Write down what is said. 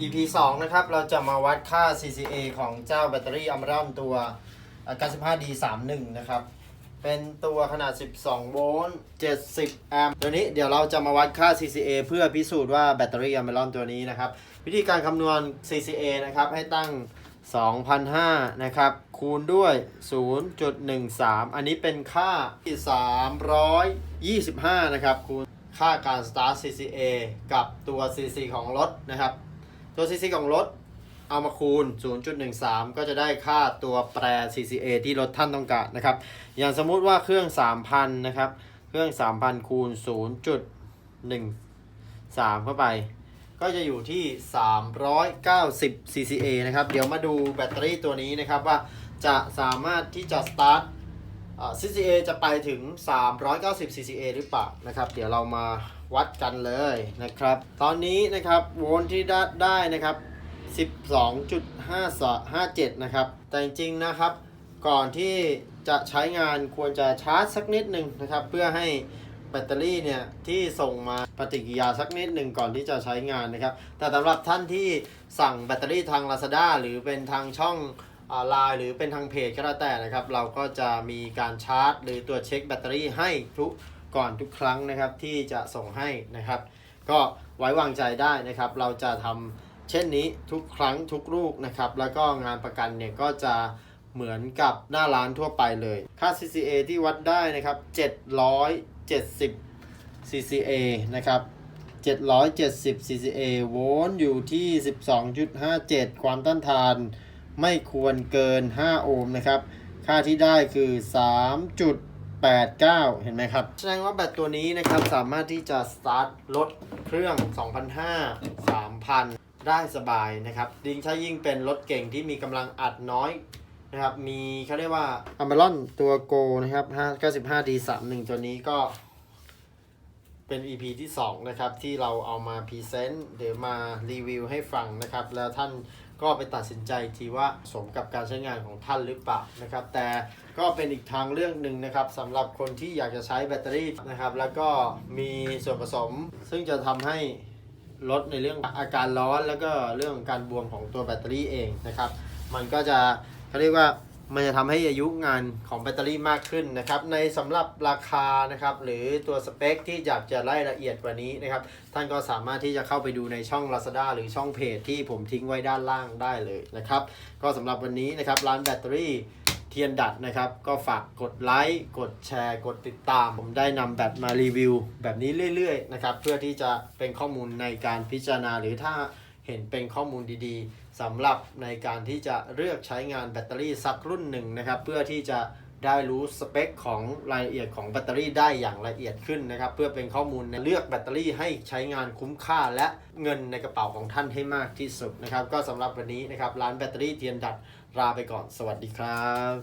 EP 2 นะครับ เราจะมาวัดค่า CCA ของเจ้าแบตเตอรี่อัมรอนตัว 95D31 นะครับ เป็นตัวขนาด 12 โวลต์ 70 แอมป์ ตัวนี้เดี๋ยวเราจะมาวัดค่า CCA เพื่อพิสูจน์ว่าแบตเตอรี่อัมรอนตัวนี้นะครับ วิธีการคำนวณ CCA นะครับ ให้ตั้ง 2,005นะครับ คูณด้วย 0.13 อันนี้เป็นค่าที่325 นะครับ คูณค่าการ start CCA กับตัว CC ของรถนะครับ ตัว CC ของรถเอามาคูณ 0.13 ก็จะได้ค่าตัวแปร CCA ที่รถท่านต้องการนะครับ อย่างสมมุติว่าเครื่อง 3,000 นะครับ เครื่อง 3,000 คูณ 0.13 เข้าไป ก็จะอยู่ที่ 390 CCA นะครับ เดี๋ยวมาดูแบตเตอรี่ตัวนี้นะครับว่าจะสามารถที่จะ start เอ่อ CCA จะไปถึง 390 CCA หรือเปล่านะครับ เดี๋ยวเรามา วัดกันเลยนะครับ ตอนนี้นะครับโวลต์ที่ได้ได้นะครับ 12.57 นะครับ แต่จริงๆนะครับ ก่อนที่จะใช้งานควรจะชาร์จสักนิดหนึ่งนะครับ เพื่อให้แบตเตอรี่เนี่ยที่ส่งมาปฏิกิริยาสักนิดหนึ่งก่อนที่จะใช้งานนะครับ แต่สำหรับท่านที่สั่งแบตเตอรี่ทาง Lazada หรือเป็นทางช่องไลน์หรือเป็นทางเพจก็แล้วแต่นะครับ เราก็จะมีการชาร์จ หรือตรวจเช็คแบตเตอรี่ให้ทุก ก่อนทุกครั้งนะครับที่จะส่งให้นะครับ ก็ไว้วางใจได้นะครับ เราจะทำเช่นนี้ทุกครั้งทุกลูกนะครับ แล้วก็งานประกันเนี่ยก็จะเหมือนกับหน้าร้านทั่วไปเลย ค่า CCA ที่วัดได้นะครับ 770 CCA นะครับ 770 CCA โวลต์อยู่ที่ 12.57 ความต้านทาน ไม่ควรเกิน 5 โอห์มนะครับ ค่าที่ได้คือ 8 9 เห็นไหมครับ แสดงว่าแบตตัวนี้นะครับ สามารถที่จะสตาร์ทรถเครื่อง 2,500 3,000 ได้สบายนะครับยิ่งถ้ายิ่งเป็นรถเก่งที่มีกำลังอัดน้อยนะครับ มีเขาเรียกว่าอัมเบรอนตัวโกนะครับ 95D31 ตัวนี้ก็เป็น EP ที่ 2 นะครับ ที่เราเอามาพรีเซนต์หรือมารีวิวให้ฟังนะครับ แล้วท่าน ก็ไปตัดสินใจทีว่าสมกับการใช้งานของท่านหรือเปล่านะครับ แต่ก็เป็นอีกทางเรื่องหนึ่งนะครับสำหรับคนที่อยากจะใช้แบตเตอรี่นะครับ แล้วก็มีส่วนผสม ซึ่งจะทำให้ลดในเรื่องอาการร้อน แล้วก็เรื่องการบวมของตัวแบตเตอรี่เองนะครับ มันก็จะเขาเรียกว่า มันจะทำให้อายุงานของแบตเตอรี่มากขึ้นนะครับ ในสำหรับราคานะครับ หรือตัวสเปคที่อยากจะไล่ละเอียดกว่านี้นะครับ ท่านก็สามารถที่จะเข้าไปดูในช่อง Lazada หรือช่องเพจที่ผมทิ้งไว้ด้านล่างได้เลยนะครับ ก็สำหรับวันนี้นะครับร้านแบตเตอรี่เทียนดัดนะครับ ก็ฝากกดไลค์กดแชร์ กดติดตาม ผมได้นำแบตมารีวิว แบบนี้เรื่อยๆนะครับเพื่อที่จะเป็นข้อมูลในการพิจารณาหรือถ้าเห็นเป็นข้อมูลดีๆ สำหรับในการที่จะเลือกใช้งานแบตเตอรี่สักรุ่นหนึ่งนะครับ เพื่อที่จะได้รู้สเปคของรายละเอียดของแบตเตอรี่ได้อย่างละเอียดขึ้นนะครับ เพื่อเป็นข้อมูลในเลือกแบตเตอรี่ให้ใช้งานคุ้มค่าและเงินในกระเป๋าของท่านให้มากที่สุดนะครับ ก็สำหรับวันนี้นะครับร้านแบตเตอรี่เทียนดัดลาไปก่อนสวัสดีครับ